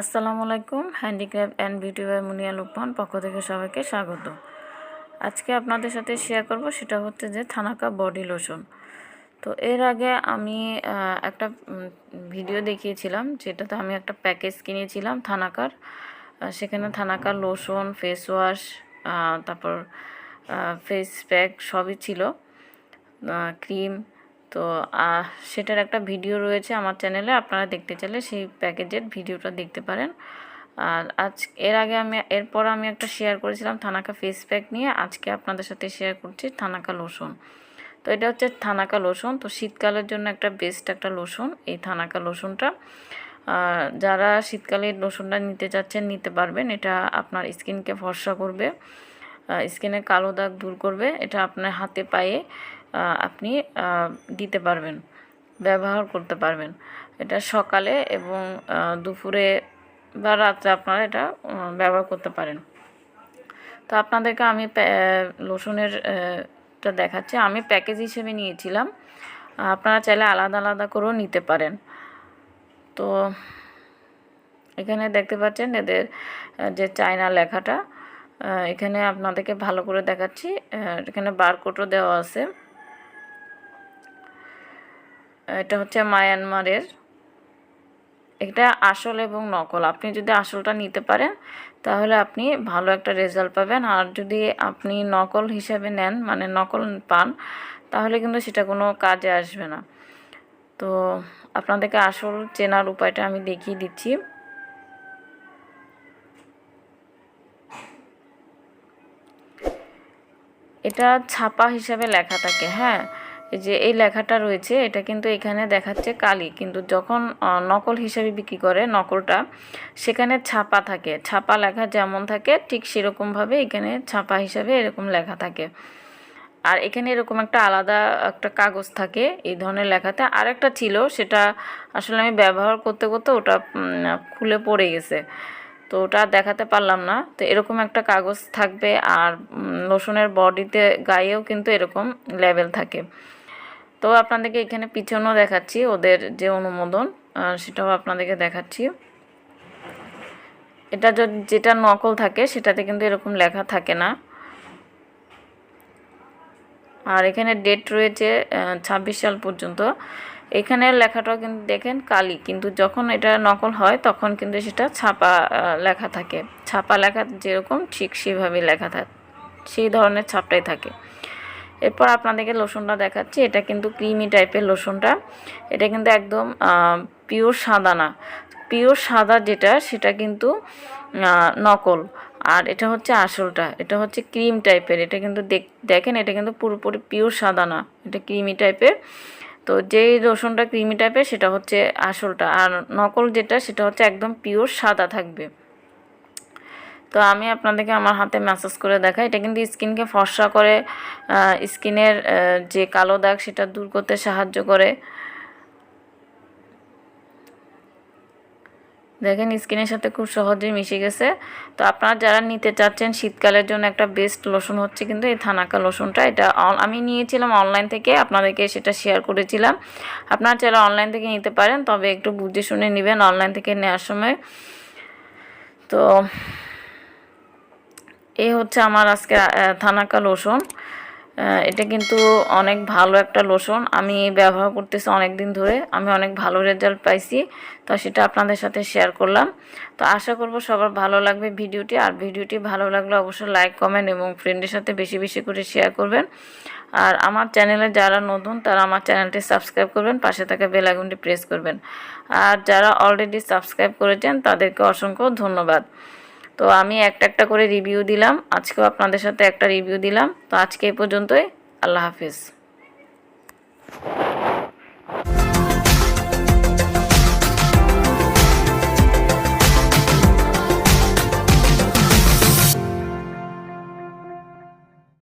আসসালামু আলাইকুম, handicraft and beauty by Munia Lukman পক্ষ থেকে সবাইকে স্বাগত। আজকে আপনাদের সাথে শেয়ার করব সেটা হচ্ছে যে থানাকা বডি লোশন তো এর আগে আমি একটা ভিডিও দেখিয়েছিলাম, যেটাতে আমি একটা প্যাকেজ কিনেছিলাম থানাকার। সেখানে থানাকার লোশন ফেস ওয়াশ তারপর ফেস প্যাক সবই ছিল। ক্রিম তো সেটার একটা ভিডিও রয়েছে আমার চ্যানেলে, আপনারা দেখতে চাইলে সেই প্যাকেজের ভিডিওটা দেখতে পারেন। আর আজ, এর আগে আমি, এরপর আমি একটা শেয়ার করেছিলাম থানাকা ফেস প্যাক নিয়ে, আজকে আপনাদের সাথে শেয়ার করছি থানাকা লোশন তো, এটা হচ্ছে থানাকা লোশন তো শীতকালের জন্য একটা বেস্ট একটা লোশন এই থানাকা লোশনটা যারা শীতকালে লোশনটা নিতে চাচ্ছেন, নিতে পারবেন, এটা আপনার স্কিনকে ফর্সা করবে। স্কিনের কালো দাগ দূর করবে। এটা আপনার হাতে, পায়ে আপনি দিতে পারবেন, ব্যবহার করতে পারবেন। এটা সকালে এবং দুপুরে বা রাত্রে আপনারা এটা ব্যবহার করতে পারেন। তো আপনাদেরকে আমি লোশনের টা দেখাচ্ছি। আমি প্যাকেজ হিসেবে নিয়েছিলাম। আপনারা চাইলে আলাদা আলাদা করেও নিতে পারেন। তো এখানে দেখতে পাচ্ছেন এদের যে চায়না লেখাটা। এখানে আপনাদেরকে ভালো করে দেখাচ্ছি। এখানে বারকোডও দেওয়া আছে। এটা হচ্ছে মায়ানমারের। এটা আসল এবং নকল। আপনি যদি আসলটা নিতে পারেন, তাহলে আপনি ভালো একটা রেজাল্ট পাবেন। আর যদি আপনি নকল হিসাবে নেন মানে নকল পান, তাহলে কিন্তু সেটা কোনো কাজে আসবে না। তো আপনাদেরকে আসল চেনার উপায়টা আমি দেখিয়ে দিচ্ছি। এটা ছাপা হিসাবে লেখা থাকে হ্যাঁ? এই যে এই লেখাটা রয়েছে, এটা কিন্তু এখানে দেখাচ্ছে কালি। কিন্তু যখন নকল হিসাবে বিক্রি করে নকলটা, সেখানে ছাপা থাকে। ছাপা লেখা যেমন থাকে, ঠিক সেরকমভাবে এখানে ছাপা হিসাবে এরকম লেখা থাকে। আর এখানে এরকম একটা আলাদা একটা কাগজ থাকে এই ধরনের লেখাতে। আর একটা ছিল, সেটা আসলে আমি ব্যবহার করতে করতে ওটা খুলে পড়ে গেছে। তো ওটা দেখাতে পারলাম না। তো এরকম একটা কাগজ থাকবে আর লোশনের বডিতে গায়েও কিন্তু এরকম লেভেল থাকে। তো আপনাদেরকে এখানে পিছনেও দেখাচ্ছি ওদের যে অনুমোদন সেটাও আপনাদেরকে দেখাচ্ছি। এটা যেটা নকল থাকে সেটাতে কিন্তু এরকম লেখা থাকে না। আর এখানে ডেট রয়েছে ছাব্বিশ সাল পর্যন্ত। এখানে লেখাটাও কিন্তু দেখেন কালি, কিন্তু যখন এটা নকল হয় তখন কিন্তু সেটা ছাপা লেখা থাকে। ছাপা লেখা যেরকম, ঠিক সেভাবে লেখা থাকে, সেই ধরনের ছাপটাই থাকে। এরপর আপনাদেরকে লোশনটা দেখাচ্ছি। এটা কিন্তু ক্রিমি টাইপের লোশনটা। এটা কিন্তু একদম পিওর সাদা না। পিওর সাদা যেটা, সেটা কিন্তু নকল। আর এটা হচ্ছে আসলটা। এটা হচ্ছে ক্রিম টাইপের। এটা কিন্তু দেখ- দেখেন, এটা কিন্তু পুরোপুরি পিওর সাদা না। এটা ক্রিমি টাইপের। তো যেই রসুনটা ক্রিমি টাইপের সেটা হচ্ছে আসলটা। আর নকল যেটা, সেটা হচ্ছে একদম পিওর সাদা থাকবে। তো আমি আপনাদেরকে আমার হাতে ম্যাসাজ করে দেখাই। এটা কিন্তু স্কিনকে ফর্সা করে স্কিনের যে কালো দাগ, সেটা দূর করতে সাহায্য করে। দেখেন, স্কিনের সাথে খুব সহজেই মিশে গেছে। তো আপনারা যারা নিতে চাচ্ছেন, শীতকালের জন্য একটা বেস্ট লোশন হচ্ছে কিন্তু এই থানাকা লোশনটা এটা আমি নিয়েছিলাম অনলাইন থেকে, আপনাদেরকে সেটা শেয়ার করেছিলাম। আপনারা চাইলে অনলাইন থেকে নিতে পারেন, তবে একটু বুঝে শুনে নেবেন অনলাইন থেকে নেওয়ার সময়। তো এই হচ্ছে আমার আজকে থানাকা লোশন এটা কিন্তু অনেক ভালো একটা লোশন আমি ব্যবহার করতেছি অনেক দিন ধরে। আমি অনেক ভালো রেজাল্ট পাইছি। তো সেটা আপনাদের সাথে শেয়ার করলাম। তো আশা করব সবার ভালো লাগবে ভিডিওটি। আর ভিডিওটি ভালো লাগলে অবশ্যই লাইক কমেন্ট এবং ফ্রেন্ডের সাথে বেশি বেশি করে শেয়ার করবেন। আর আমার চ্যানেলে যারা নতুন, তারা আমার চ্যানেলটি সাবস্ক্রাইব করবেন। পাশে থাকা বেল আইকনটি প্রেস করবেন। আর যারা অলরেডি সাবস্ক্রাইব করেছেন, তাদেরকে অসংখ্য ধন্যবাদ। তো আমি একটা একটা করে রিভিউ দিলাম। আজকেও আপনাদের সাথে একটা রিভিউ দিলাম। তো আজকে এই পর্যন্তই। আল্লাহ হাফিজ।